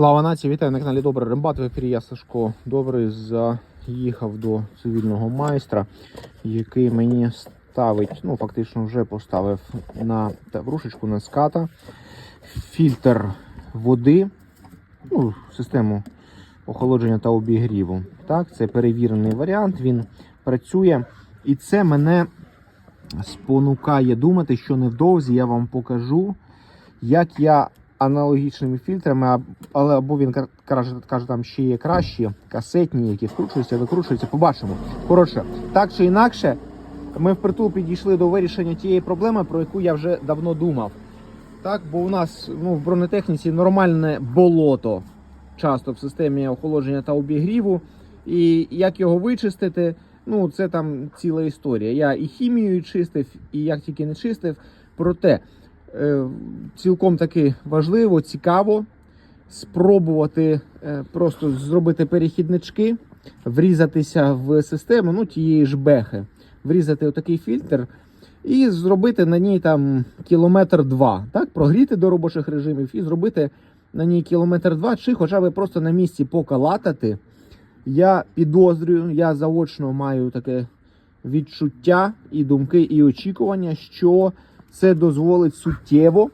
Слава нації, вітаю на каналі Добрий Рембат. В ефірі я Сашко Добрий заїхав до цивільного майстра, який мені ставить, ну фактично вже поставив на таврушечку на ската фільтр води, ну, систему охолодження та обігріву. Так, це перевірений варіант, він працює. І це мене спонукає думати, що невдовзі я вам покажу, як я аналогічними фільтрами, але або він каже, каже, там ще є кращі, касетні, які вкручуються, викручуються. Побачимо. Коротше, так чи інакше, ми впритул підійшли до вирішення тієї проблеми, про яку я вже давно думав. Так, бо у нас ну, в бронетехніці нормальне болото часто в системі охолодження та обігріву. І як його вичистити, ну це там ціла історія. Я і хімією чистив, і як тільки не чистив. Проте цілком таки важливо, цікаво спробувати е, просто зробити перехіднички, врізатися в систему ну, тієї ж бехи, врізати отакий фільтр і зробити на ній там кілометр два. Так, прогріти до робочих режимів і зробити на ній кілометр два, чи хоча б просто на місці покалатати. Я підозрюю, я заочно маю таке відчуття і думки, і очікування, що це дозволить суттєво,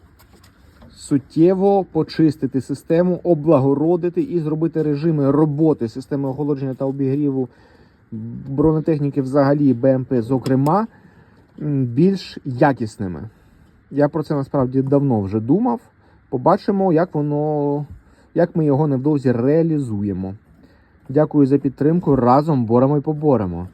суттєво почистити систему, облагородити і зробити режими роботи системи охолодження та обігріву бронетехніки, взагалі БМП, зокрема, більш якісними. Я про це насправді давно вже думав. Побачимо, як воно, як ми його невдовзі реалізуємо. Дякую за підтримку. Разом боремо і поборемо.